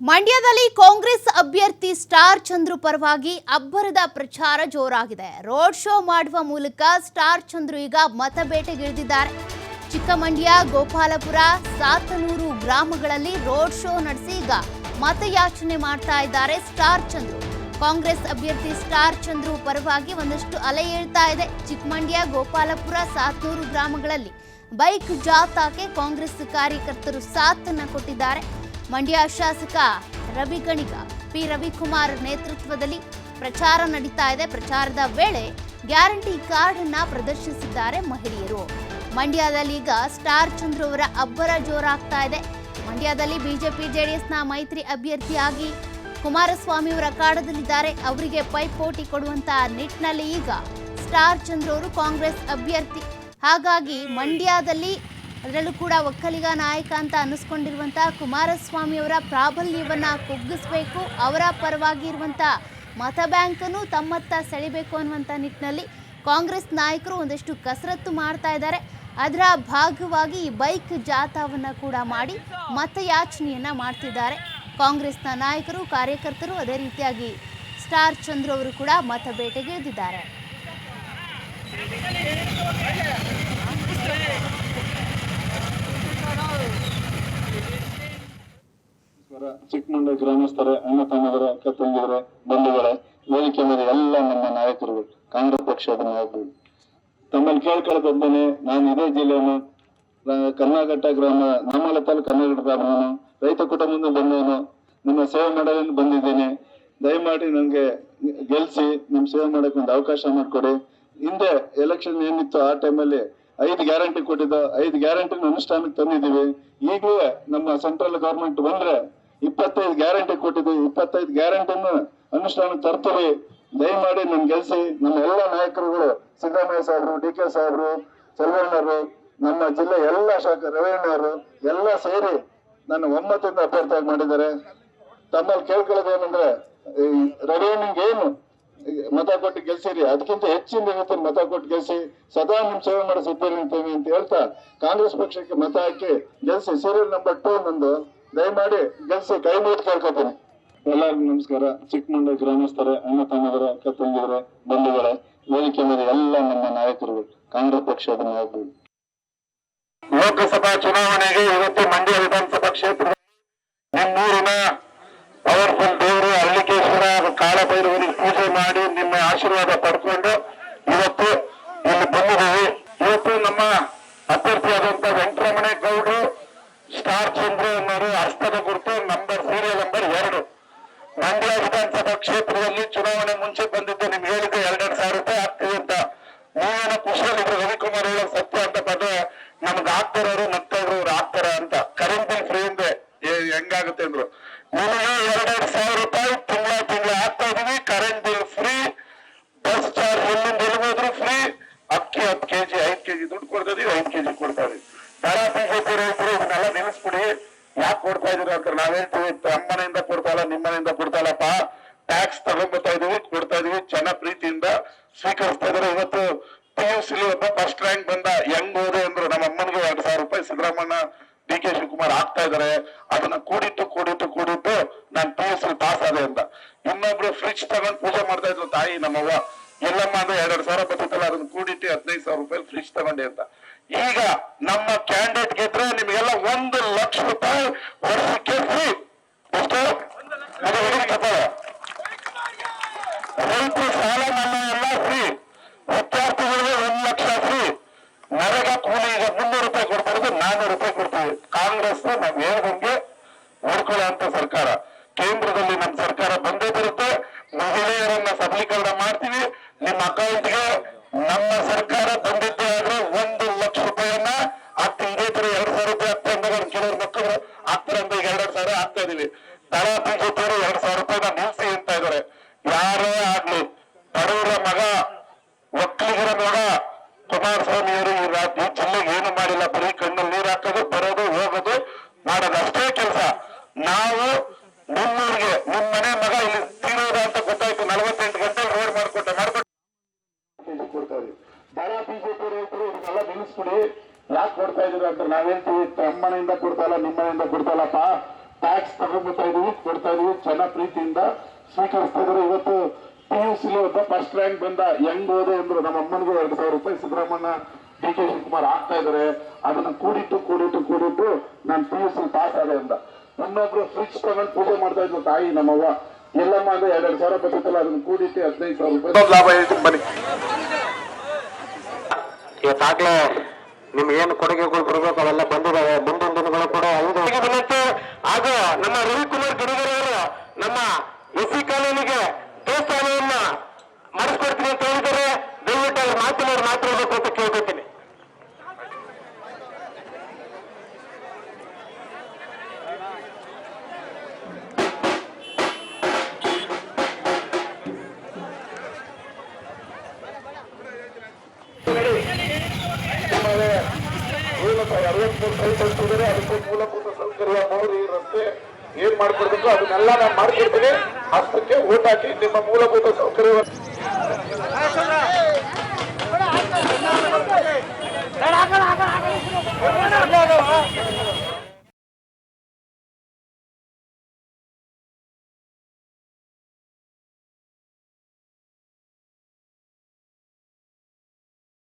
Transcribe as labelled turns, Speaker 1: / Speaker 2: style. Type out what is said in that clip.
Speaker 1: ಮಂಡ್ಯದಲ್ಲಿ ಕಾಂಗ್ರೆಸ್ ಅಭ್ಯರ್ಥಿ ಸ್ಟಾರ್ ಚಂದ್ರು ಪರವಾಗಿ ಅಬ್ಬರದ ಪ್ರಚಾರ ಜೋರಾಗಿದೆ. ರೋಡ್ ಶೋ ಮಾಡುವ ಮೂಲಕ ಸ್ಟಾರ್ ಚಂದ್ರು ಈಗ ಮತಬೇಟೆಗಿಳಿದಿದ್ದಾರೆ. ಚಿಕ್ಕಮಂಡ್ಯ, ಗೋಪಾಲಪುರ, ಸಾತನೂರು ಗ್ರಾಮಗಳಲ್ಲಿ ರೋಡ್ ಶೋ ನಡೆಸಿ ಈಗ ಮತಯಾಚನೆ ಮಾಡ್ತಾ ಇದ್ದಾರೆ ಸ್ಟಾರ್ ಚಂದ್ರು. ಕಾಂಗ್ರೆಸ್ ಅಭ್ಯರ್ಥಿ ಸ್ಟಾರ್ ಚಂದ್ರು ಪರವಾಗಿ ಒಂದಷ್ಟು ಅಲೆ ಏಳ್ತಾ ಇದೆ. ಚಿಕ್ಕಮಂಡ್ಯ, ಗೋಪಾಲಪುರ, ಸಾತನೂರು ಗ್ರಾಮಗಳಲ್ಲಿ ಬೈಕ್ ಜಾಥಾಕ್ಕೆ ಕಾಂಗ್ರೆಸ್ ಕಾರ್ಯಕರ್ತರು ಸಾಥನ್ನ ಕೊಟ್ಟಿದ್ದಾರೆ. ಮಂಡ್ಯ ಶಾಸಕ ರವಿ ಗಣಿಗ, ಪಿ. ರವಿಕುಮಾರ್ ನೇತೃತ್ವದಲ್ಲಿ ಪ್ರಚಾರ ನಡೀತಾ ಇದೆ. ಪ್ರಚಾರದ ವೇಳೆ ಗ್ಯಾರಂಟಿ ಕಾರ್ಡ್ ಅನ್ನ ಪ್ರದರ್ಶಿಸಿದ್ದಾರೆ ಮಹಿಳೆಯರು. ಮಂಡ್ಯದಲ್ಲಿ ಈಗ ಸ್ಟಾರ್ ಚಂದ್ರು ಅವರ ಅಬ್ಬರ ಜೋರಾಗ್ತಾ ಇದೆ. ಮಂಡ್ಯದಲ್ಲಿ ಬಿಜೆಪಿ, ಜೆಡಿಎಸ್ನ ಮೈತ್ರಿ ಅಭ್ಯರ್ಥಿಯಾಗಿ ಕುಮಾರಸ್ವಾಮಿ ಅವರ ಕಾಡದಲ್ಲಿದ್ದಾರೆ. ಅವರಿಗೆ ಪೈಪೋಟಿ ಕೊಡುವಂತ ನಿಟ್ಟಿನಲ್ಲಿ ಈಗ ಸ್ಟಾರ್ ಚಂದ್ರು ಅವರು ಕಾಂಗ್ರೆಸ್ ಅಭ್ಯರ್ಥಿ. ಹಾಗಾಗಿ ಮಂಡ್ಯದಲ್ಲಿ ಅದರಲ್ಲೂ ಕೂಡ ಒಕ್ಕಲಿಗ ನಾಯಕ ಅಂತ ಅನ್ನಿಸ್ಕೊಂಡಿರುವಂಥ ಕುಮಾರಸ್ವಾಮಿ ಅವರ ಪ್ರಾಬಲ್ಯವನ್ನ ಕುಗ್ಗಿಸ್ಬೇಕು, ಅವರ ಪರವಾಗಿ ಇರುವಂಥ ಮತ ಬ್ಯಾಂಕನ್ನು ತಮ್ಮತ್ತ ಸೆಳಿಬೇಕು ಅನ್ನುವಂಥ ನಿಟ್ಟಿನಲ್ಲಿ ಕಾಂಗ್ರೆಸ್ ನಾಯಕರು ಒಂದಷ್ಟು ಕಸರತ್ತು ಮಾಡ್ತಾ ಇದ್ದಾರೆ. ಅದರ ಭಾಗವಾಗಿ ಬೈಕ್ ಜಾಥಾವನ್ನು ಕೂಡ ಮಾಡಿ ಮತಯಾಚನೆಯನ್ನು ಮಾಡ್ತಿದ್ದಾರೆ. ಕಾಂಗ್ರೆಸ್ನ ನಾಯಕರು, ಕಾರ್ಯಕರ್ತರು ಅದೇ ರೀತಿಯಾಗಿ ಸ್ಟಾರ್ ಚಂದ್ರು ಅವರು ಕೂಡ ಮತ ಬೇಟೆಗಿಳಿದಿದ್ದಾರೆ
Speaker 2: ನಮಸ್ಕಾರ ಚಿಕ್ಕಮಂಡ್ಯ ಗ್ರಾಮಸ್ಥರೇ ಅಣ್ಣ ತಮ್ಮದರ ಅಕ್ಕ ತಂಗಿಯರೇ ಬಂಧುಗಳೇ ವೇದಿಕೆ ಮೇಲೆ ಎಲ್ಲ ನಮ್ಮ ನಾಯಕರು ಕಾಂಗ್ರೆಸ್ ಪಕ್ಷದ ನಾಯಕರು. ತಮ್ಮಲ್ಲಿ ಕೇಳ್ಕೊಳ್ತಿದ್ದೇನೆ ನಾನು ಇದೇ ಜಿಲ್ಲೆಯನ್ನು ಕರ್ನಾಟಕ ಗ್ರಾಮ ನಮ್ಮಲ ತಾಲೂಕು ಕರ್ನಾಟಕದ ಗ್ರಾಮವನ್ನು, ರೈತ ಕುಟುಂಬದಿಂದ ಬಂದವನು, ನಿಮ್ಮ ಸೇವೆ ಮಾಡಲು ಬಂದಿದ್ದೇನೆ. ದಯಮಾಡಿ ನನಗೆ ಗೆಲ್ಸಿ ನಿಮ್ ಸೇವೆ ಮಾಡಕ್ಕೆ ಒಂದು ಅವಕಾಶ ಮಾಡಿಕೊಡಿ. ಹಿಂದೆ ಎಲೆಕ್ಷನ್ ಏನಿತ್ತು, ಆ ಟೈಮಲ್ಲಿ ಐದು ಗ್ಯಾರಂಟಿ ಕೊಟ್ಟಿದ್ದ, ಐದು ಗ್ಯಾರಂಟಿನ ಅನುಷ್ಠಾನಕ್ಕೆ ತಂದಿದ್ದೀವಿ. ಈಗಲೂ ನಮ್ಮ ಸೆಂಟ್ರಲ್ ಗವರ್ಮೆಂಟ್ ಬಂದ್ರೆ ಇಪ್ಪತ್ತೈದು ಗ್ಯಾರಂಟಿ ಕೊಟ್ಟಿದ್ದೀವಿ ಇಪ್ಪತ್ತೈದು ಗ್ಯಾರಂಟಿಯನ್ನು ಅನುಷ್ಠಾನ ತರ್ತೀವಿ ದಯಮಾಡಿ ನನ್ ಗೆಲ್ಸಿ ನಮ್ಮ ಎಲ್ಲ ನಾಯಕರುಗಳು, ಸಿದ್ದರಾಮಯ್ಯ ಸಾಹೇಬ್ರು ಡಿ ಕೆ ಸಾಹೇಬ್ರು, ಚಲವಣ್ಣರು, ನಮ್ಮ ಜಿಲ್ಲೆ ಎಲ್ಲ ಶಾಖ ರವೀಣ್ಣರು ಎಲ್ಲ ಸೇರಿ ನನ್ನ ಒಮ್ಮತದಿಂದ ಅಭ್ಯರ್ಥಿಯಾಗಿ ಮಾಡಿದ್ದಾರೆ. ತಮ್ಮಲ್ಲಿ ಕೇಳ್ಕೊಳ್ಳೋದೇನಂದ್ರೆ ಏನಂದ್ರೆ ರವಿಯಣ್ಣಂಗೆ ಏನು ಮತ ಕೊಟ್ಟು ಗೆಲ್ಸಿರಿ, ಅದಕ್ಕಿಂತ ಹೆಚ್ಚಿನ ರೀತಿಯಲ್ಲಿ ಮತ ಕೊಟ್ಟು ಗೆಲ್ಸಿ, ಸದಾ ನಿಮ್ ಸೇವೆ ಮಾಡಿಸುತ್ತೇನೆ ಅಂತ ಹೇಳ್ತಾ ಕಾಂಗ್ರೆಸ್ ಪಕ್ಷಕ್ಕೆ ಮತ ಹಾಕಿ ಗೆಲ್ಸಿ ಸೀರಿಯಲ್ ನಂಬರ್ ಟೂ ನಂದು. ದಯಮಾಡಿ ಗೆಲ್ಸಿ ಕೈ ಮುಗಿದು ಕೇಳ್ಕೊತೀನಿ. ಎಲ್ಲರಿಗೂ ನಮಸ್ಕಾರ. ಚಿಕ್ಕಮಂಡಿ ಗ್ರಾಮಸ್ಥರೇ ಅಣ್ಣ ತಮ್ಮದರೇ ಅಕ್ಕ ತಂಗಿಯರೇ ಬಂಧುಗಳ, ವೇದಿಕೆ ಮೇಲೆ ಎಲ್ಲ ನಮ್ಮ ನಾಯಕರು ಕಾಂಗ್ರೆಸ್ ಪಕ್ಷದ ನಾಯಕರು. ಲೋಕಸಭಾ ಚುನಾವಣೆಗೆ ಇವತ್ತು ಮಂಡ್ಯ ವಿಧಾನಸಭಾ ಕ್ಷೇತ್ರ ನಿಮ್ಮೂರಿನ ಪವರ್ಫುಲ್ ದೇವರು ಹಳ್ಳಿಕೇಶ್ವರ ಕಾಳಭೈರವರಿಗೆ ಪೂಜೆ ಮಾಡಿ ನಿಮ್ಮ ಆಶೀರ್ವಾದ ಪಡ್ಕೊಂಡು ಇವತ್ತು ಇಲ್ಲಿ ಬಂದಿದ್ದೀವಿ. ಇವತ್ತು ನಮ್ಮ ಅಭ್ಯರ್ಥಿಯಾದಂತ ವೆಂಕಟರಮಣೆ ಗೌಡರು ಸ್ಟಾರ್ ಚಂದ್ರು ಅನ್ನೋರು ಹಸ್ತದ ಗುರುತು ನಂಬರ್ ಸೀರಿಯಲ್ ನಂಬರ್ ಎರಡು ಮಂಡ್ಯ ವಿಧಾನಸಭಾ ಕ್ಷೇತ್ರದಲ್ಲಿ ಚುನಾವಣೆ ಮುಂಚೆ ಬಂದಿದ್ದು ನಿಮ್ಗೆ ಹೇಳಿದ್ದು ಎರಡೆರಡು ಸಾವಿರ ರೂಪಾಯಿ ಆಗ್ತೀವಿ ಅಂತ ನೀವೇನೋ ಖುಷಿಯಲ್ಲಿದ್ರು ರವಿಕುಮಾರ್ ಹೇಳೋದು ಸತ್ಯ ಅಂತ ಬಂದ್ರೆ ನಮ್ಗೆ ಆಗ್ತಾರವರು ಮತ್ತೊಬ್ರು ಅವ್ರು ಆಗ್ತಾರ ಅಂತ ಕರೆಂಟ್ ಬಿಲ್ ಫ್ರೀ ಇದೆ ಹೆಂಗಾಗುತ್ತೆ ಅಂದ್ರು. ನಿಮಗೆ ಎರಡೆರಡು ಸಾವಿರ ರೂಪಾಯಿ ತಿಂಗಳ ತಿಂಗಳ ಹಾಕ್ತಾ ಇದೀವಿ. Current bill free bus charge ಎಲ್ಲಿಂದ ಎಲ್ಲಿಗೋದ್ರು ಫ್ರೀ ಅಕ್ಕಿ ಹತ್ತು ಕೆಜಿ, ಐದು ಕೆಜಿ ದುಡ್ಡು ಕೊಡ್ತಾ ಇದೀವಿ, ಐದು ಕೆಜಿ ಕೊಡ್ತಾ ಇದೀವಿ. ದರ ಬಿಜೆಪಿ ರೈತರು ಇದನ್ನೆಲ್ಲ ನಿಲ್ಲಿಸ್ಬಿಡಿ. ಯಾಕೆ ಕೊಡ್ತಾ ಇದೀರ ಅಂತ ನಾವ್ ಹೇಳ್ತೀವಿ. ತಮ್ಮನೆಯಿಂದ ಕೊಡ್ತಾಲ ನಿಮ್ಮನೆಯಿಂದ ಕೊಡ್ತಾಲಪ್ಪ ಟ್ಯಾಕ್ಸ್ ತಗೊಂಡ್ಬರ್ತಾ ಇದೀವಿ, ಕೊಡ್ತಾ ಇದೀವಿ. ಜನ ಪ್ರೀತಿಯಿಂದ ಸ್ವೀಕರಿಸ್ತಾ ಇದಾರೆ ಇವತ್ತು ಪಿ ಯು ಸಿ ಒಬ್ಬ ಫಸ್ಟ್ ರ್ಯಾಂಕ್ ಬಂದ ಹೆಂಗ್ ಹೋದೆ ಅಂದ್ರು. ನಮ್ಮ ಅಮ್ಮನಿಗೆ ಎರಡು ಸಾವಿರ ರೂಪಾಯಿ ಸಿದ್ದರಾಮಣ್ಣ ಡಿ ಕೆ ಶಿವಕುಮಾರ್ ಆಗ್ತಾ ಇದಾರೆ ಅದನ್ನ ಕೂಡಿಟ್ಟು ಕೂಡಿಟ್ಟು ಕೂಡಿಟ್ಟು ನಾನು ಪಿ ಎಸ್ ಪಾಸ್ ಆದೆ ಅಂತ. ಇನ್ನೊಬ್ರು ಫ್ರಿಡ್ಜ್ ತಗೊಂಡು ಪೂಜೆ ಮಾಡ್ತಾ ಇದ್ರು ತಾಯಿ, ನಮ್ಮವ್ವ. ಎಲ್ಲಮ್ಮ ಅಂದ್ರೆ ಎರಡ್ ಸಾವಿರ ಬರ್ತೈತಲ್ಲ, ಅದನ್ನ ಕೂಡಿಟ್ಟು ಹದಿನೈದು ಸಾವಿರ ರೂಪಾಯಿ ಫ್ರಿಡ್ಜ್ ತಗೊಂಡೆ ಅಂತ. ಈಗ ನಮ್ಮ ಕ್ಯಾಂಡಿಡೇಟ್ ಗೆದ್ರೆ ನಿಮಗೆಲ್ಲ ಒಂದು ಲಕ್ಷ ರೂಪಾಯಿ ವರ್ಷಕ್ಕೆ ಫ್ರೀ ಎಷ್ಟು ಅದು ಹೊಡಿ ಕಪಾಳ. ರೈತರು ಸಾಲ ಮನ್ನಾ ಎಲ್ಲ ಫ್ರೀ ವಿದ್ಯಾರ್ಥಿಗಳಿಗೆ ಒಂದ್ ಲಕ್ಷ ಫ್ರೀ ನರೇಗಾ ಕೂಲಿ ಈಗ ಮುನ್ನೂರು ರೂಪಾಯಿ ಕೊಡ್ತಾರೆ ನಾನ್ನೂರು ರೂಪಾಯಿ ಕೊಡ್ತೀವಿ ಕಾಂಗ್ರೆಸ್ ನಾವ್ ಹೇಳ್ದಂಗೆ ನೋಡ್ಕೊಳ್ಳುವಂತ ಸರ್ಕಾರ. ಕೇಂದ್ರದಲ್ಲಿ ನಮ್ಮ ಸರ್ಕಾರ ಬಂದೇ ಬರುತ್ತೆ. ಮಹಿಳೆಯರನ್ನ ಸಬಲೀಕರಣ ಮಾಡ್ತೀವಿ. ನಿಮ್ಮ ಅಕೌಂಟ್ಗೆ ನಮ್ಮ ಸರ್ಕಾರ ಯಾಕೆ ಕೊಡ್ತಾ ಇಲ್ಲ ನಿಮ್ಮನೆಯಿಂದ ಕೊಡ್ತಾಯಿಲ್ಲಪ್ಪ ಟ್ಯಾಕ್ಸ್ ತಗೊಂಡ್ಬರ್ತಾ ಇದೀವಿ ಕೊಡ್ತಾ ಇದೀವಿ ಜನ ಪ್ರೀತಿಯಿಂದ ಸ್ವೀಕರಿಸ್ತಾ ಇದ್ರು ಇವತ್ತು ಪಿ ಯು ಸಿ ಒಬ್ಬ ಫಸ್ಟ್ ರ್ಯಾಂಕ್ ಬಂದ ಹೆಂಗ್ ಓದೆ ಅಂದ್ರು ನಮ್ಮ ಅಮ್ಮನಿಗೂ ಎರಡು ಸಾವಿರ ರೂಪಾಯಿ ಸಿದ್ದರಾಮಣ್ಣ ಡಿ ಕೆ ಶಿವಕುಮಾರ್ ಆಗ್ತಾ ಇದಾರೆ ಅದನ್ನ ಕೂಡಿಟ್ಟು ಕೂಡಿಟ್ಟು ಕೂಡಿಟ್ಟು ನಾನು ಪಿ ಯು ಸಿ ಪಾಸ್ ಆದೆ ಅಂತ. ಇನ್ನೊಬ್ರು ಫ್ರಿಜ್ ತಗೊಂಡು ಪೂಜೆ ಮಾಡ್ತಾ ಇದ್ರು ತಾಯಿ ನಮ್ಮವ್ವ. ಎಲ್ಲಮ್ಮ ಅಂದ್ರೆ ಎರಡೆರಡು ಸಾವಿರ ಬರ್ತಿತ್ತಲ್ಲ ಅದನ್ನ ಕೂಡಿಟ್ಟು ಹದಿನೈದು ಸಾವಿರ ರೂಪಾಯಿ. ಲಾಭ ಹೇಳ್ತೀನಿ ಬನ್ನಿ.
Speaker 3: ಇವತ್ತಾಗ್ಲೇ ನಿಮ್ಗೆ ಏನು ಕೊಡುಗೆಗಳು ಕೊಡಬೇಕು? ಅವೆಲ್ಲ ಬಂದಿದ್ದಾವೆ ಮುಂದಿನ ದಿನಗಳು ಕೂಡ ವಿನಂತಿ ಹಾಗೂ ನಮ್ಮ ರವಿಕುಮಾರ್ ಗಿರಿಗರಿ ಅವರು ನಮ್ಮ ಎಸ್ ಕಾನೂನಿಗೆ ದೇವಸ್ಥಾನವನ್ನ ಮಾಡಿಸ್ಕೊಡ್ತೀನಿ ಅಂತ ಹೇಳಿದರೆ ದಯವಿಟ್ಟು ಅವ್ರ ಮಾತಿನವ್ರು ಮಾತಾಡಬೇಕು
Speaker 2: ಒಂದು ಅದಕ್ಕೆ ಮೂಲಭೂತ ಸೌಕರ್ಯ ಮೋರಿ ರಸ್ತೆ ಏನ್ ಮಾಡ್ಕೊಡ್ಬೇಕು ಅದನ್ನೆಲ್ಲ ನಾನು ಮಾಡ್ಕೊಡ್ತೀನಿ. ಅಷ್ಟಕ್ಕೆ ಓಟ್ ಹಾಕಿ ನಿಮ್ಮ ಮೂಲಭೂತ ಸೌಕರ್ಯವನ್ನು